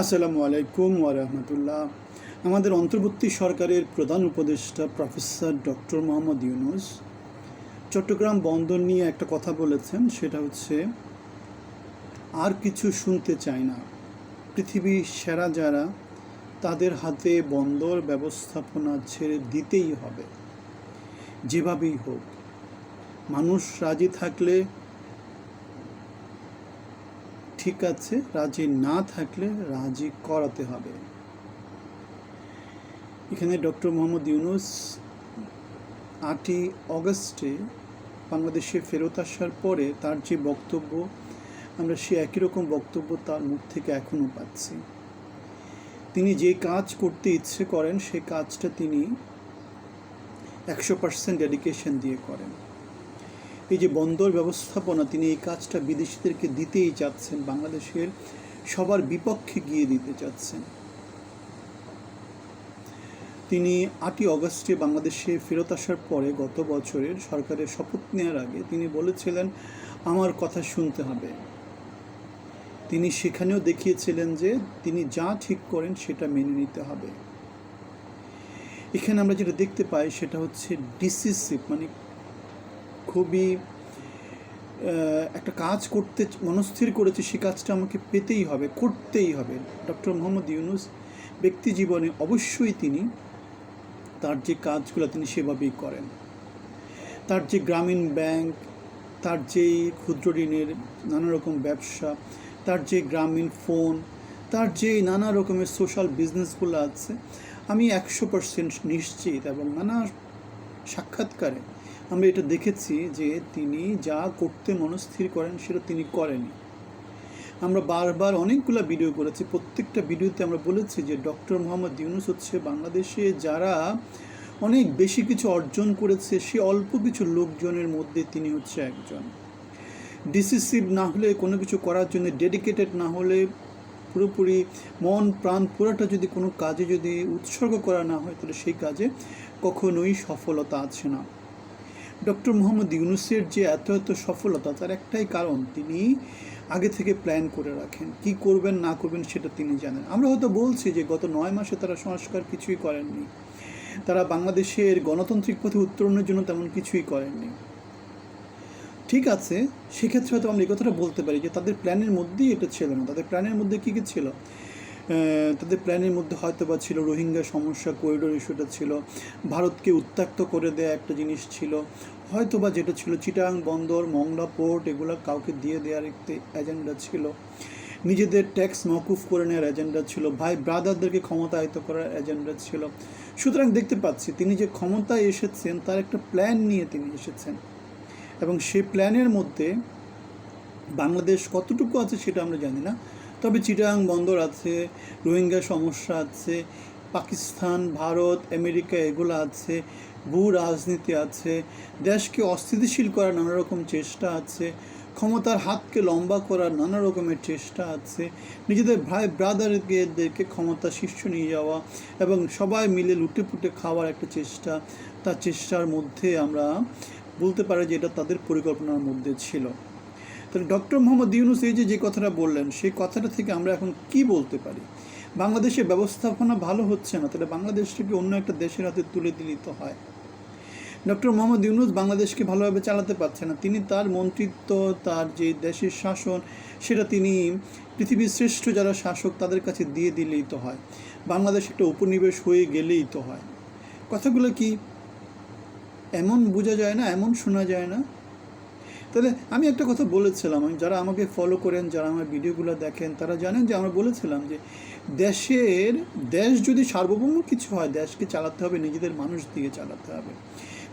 আসসালামু আলাইকুম ওরহমতুল্লাহ আমাদের অন্তর্বর্তী সরকারের প্রধান উপদেষ্টা প্রফেসর ডক্টর মোহাম্মদ ইউনুস চট্টগ্রাম বন্দর নিয়ে একটা কথা বলেছেন, সেটা হচ্ছে, আর কিছু শুনতে চায় না। পৃথিবীর সেরা যারা, তাদের হাতে বন্দর ব্যবস্থাপনা ছেড়ে দিতেই হবে। যেভাবেই হোক, মানুষ রাজি থাকলে ঠিক আছে, রাজি না থাকলে রাজি করাতে হবে। এখানে ডক্টর মোহাম্মদ ইউনুস আটই অগস্টে বাংলাদেশে ফেরত আসার পরে তার যে বক্তব্য, আমরা সে একই রকম বক্তব্য তার মুখ থেকে এখনও পাচ্ছি। তিনি যে কাজ করতে ইচ্ছে করেন, সে কাজটা তিনি একশো পার্সেন্ট ডেডিকেশন দিয়ে করেন। এই যে বন্দর ব্যবস্থাপনা, তিনি এই কাজটা বিদেশিদেরকে দিতেই চাচ্ছেন, বাংলাদেশের সবার বিপক্ষে গিয়ে দিতে চাচ্ছেন। তিনি আটই অগস্টে বাংলাদেশে ফেরত আসার পরে গত বছরের সরকারের শপথ নেওয়ার আগে তিনি বলেছিলেন, আমার কথা শুনতে হবে। তিনি সেখানেও দেখিয়েছিলেন যে তিনি যা ঠিক করেন সেটা মেনে নিতে হবে। এখানে আমরা যেটা দেখতে পাই সেটা হচ্ছে ডিসিসিভ মানে খুবই একটা কাজ করতে, মনস্থির করেছে, সে কাজটা আমাকে পেতেই হবে, করতেই হবে। ডক্টর মোহাম্মদ ইউনুস ব্যক্তি জীবনে অবশ্যই তিনি তার যে কাজগুলো তিনি সেভাবেই করেন। তার যে গ্রামীণ ব্যাংক, তার যে ক্ষুদ্র ঋণের নানা রকম ব্যবসা, তার যে গ্রামীণ ফোন, তার যে নানা রকমের সোশ্যাল বিজনেসগুলো আছে, আমি একশো পার্সেন্ট নিশ্চিত এবং নানা সাক্ষাৎকারে। আমরা এটা দেখেছি যে তিনি যা করতে মনস্থির করেন সেটা তিনি করেনি আমরা বারবার অনেকগুলো ভিডিও করেছি। প্রত্যেকটা ভিডিওতে আমরা বলেছি যে ডক্টর মোহাম্মদ ইউনুস হচ্ছে বাংলাদেশে যারা অনেক বেশি কিছু অর্জন করেছে, সে অল্প কিছু লোকজনের মধ্যে তিনি হচ্ছে একজন। ডিসিসিভ না হলে কোনো কিছু করার জন্য ডেডিকেটেড না হলে পুরোপুরি মন প্রাণ পুরোটা যদি কোনো কাজে যদি উৎসর্গ করা না হয়, তাহলে সেই কাজে কখনোই সফলতা আছে না। ডক্টর মোহাম্মদ ইউনুসের যে এত এত সফলতা, তার একটাই কারণ তিনি আগে থেকে প্ল্যান করে রাখেন। কি করবেন, না করবেন সেটা তিনি জানেন। আমরা হয়তো বলছি যে গত নয় মাসে তারা সংস্কার কিছুই করেননি। তারা বাংলাদেশের গণতান্ত্রিক পথে উত্তরণের জন্য তেমন কিছুই করেননি। ঠিক আছে, সেক্ষেত্রে হয়তো আমরা এই কথাটা বলতে পারি যে তাদের প্ল্যানের মধ্যেই এটা ছিল না। তাদের প্ল্যানের মধ্যে কী কী ছিল? তাদের প্ল্যানের মধ্যে হয়তো বা ছিল রোহিঙ্গা সমস্যা করিডোর ইস্যুটা ছিল। ভারতকে উত্তাক্ত করে দেয়া একটা জিনিস ছিল। হয়তো বা যেটা ছিল চিটাং বন্দর, মংলা পোর্ট এগুলো কাউকে দিয়ে দেওয়ার একটি এজেন্ডা ছিল। নিজেদের ট্যাক্স মকুফ করে নেওয়ার এজেন্ডা ছিল। ভাই ব্রাদারদেরকে ক্ষমতায়িত করার এজেন্ডা ছিল। সুতরাং দেখতে পাচ্ছি, তিনি যে ক্ষমতায় এসেছেন, তার একটা প্ল্যান নিয়ে তিনি এসেছেন। এবং সেই প্ল্যানের মধ্যে বাংলাদেশ কতটুকু আছে সেটা আমরা জানি না। তবে চিটাং বন্দর আছে, রোহিঙ্গা সমস্যা আছে, পাকিস্তান, ভারত, আমেরিকা এগুলো আছে, ভূ রাজনীতি আছে, দেশকে অস্থিতিশীল করার নানা রকম চেষ্টা আছে, ক্ষমতার হাতকে লম্বা করার নানা রকমের চেষ্টা আছে, নিজেদের ভাই ব্রাদারদেরকে ক্ষমতা শীর্ষ নিয়ে যাওয়া এবং সবাই মিলে লুটে পুটে খাওয়ার একটা চেষ্টা, তার চেষ্টার মধ্যে আমরা বলতে পারি যে এটা তাদের পরিকল্পনার মধ্যে ছিল। তাহলে ডক্টর মোহাম্মদ ইউনুস এই যে যে কথাটা বললেন, সেই কথাটা থেকে আমরা এখন কি বলতে পারি? বাংলাদেশের ব্যবস্থাপনা ভালো হচ্ছে না, তাহলে বাংলাদেশটাকে অন্য একটা দেশের হাতে তুলে দিলেই তো হয়। ডক্টর মোহাম্মদ ইউনুস বাংলাদেশকে ভালোভাবে চালাতে পারছে না। তিনি তার মন্ত্রিত্ব, তার যে দেশের শাসন, সেটা তিনি পৃথিবীর শ্রেষ্ঠ যারা শাসক, তাদের কাছে দিয়ে দিলেই তো হয়। বাংলাদেশ একটা উপনিবেশ হয়ে গেলেই তো হয়। কথাগুলো কি এমন বোঝা যায় না, এমন শোনা যায় না? তাহলে আমি একটা কথা বলেছিলাম, আমি যারা আমাকে ফলো করেন, যারা আমার ভিডিওগুলো দেখেন, তারা জানেন যে আমরা বলেছিলাম যে দেশের, দেশ যদি সার্বভৌম কিছু হয়, দেশকে চালাতে হবে, নিজেদের মানুষ দিয়ে চালাতে হবে।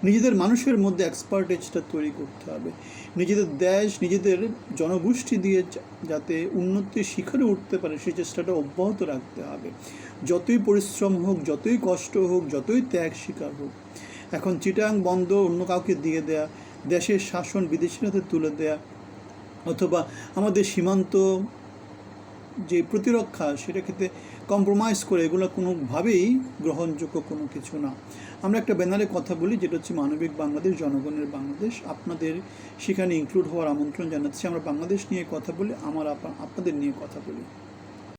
নিজেদের মানুষের মধ্যে এক্সপার্টেজটা তৈরি করতে হবে। নিজেদের দেশ, নিজেদের জনগোষ্ঠী দিয়ে যাতে উন্নতির শিখরে উঠতে পারে, সেই চেষ্টাটা অব্যাহত রাখতে হবে। যতই পরিশ্রম হোক, যতই কষ্ট হোক, যতই ত্যাগ স্বীকার হোক, এখন চিটাং বন্ধ, অন্য কাউকে দিয়ে দেয়া দেশের শাসন বিদেশির হাতে তুলে দেয়া অথবা আমাদের সীমান্ত যে প্রতিরক্ষা সেটা ক্ষেত্রে কম্প্রোমাইজ করে এগুলো কোনোভাবেই গ্রহণযোগ্য কোনো কিছু না। আমরা একটা ব্যানারে কথা বলি, যেটা হচ্ছে মানবিক বাংলাদেশ, জনগণের বাংলাদেশ। আপনাদের সেখানে ইনক্লুড হওয়ার আমন্ত্রণ জানাচ্ছি। আমরা বাংলাদেশ নিয়ে কথা বলি, আমার আপা- আপনাদের নিয়ে কথা বলি।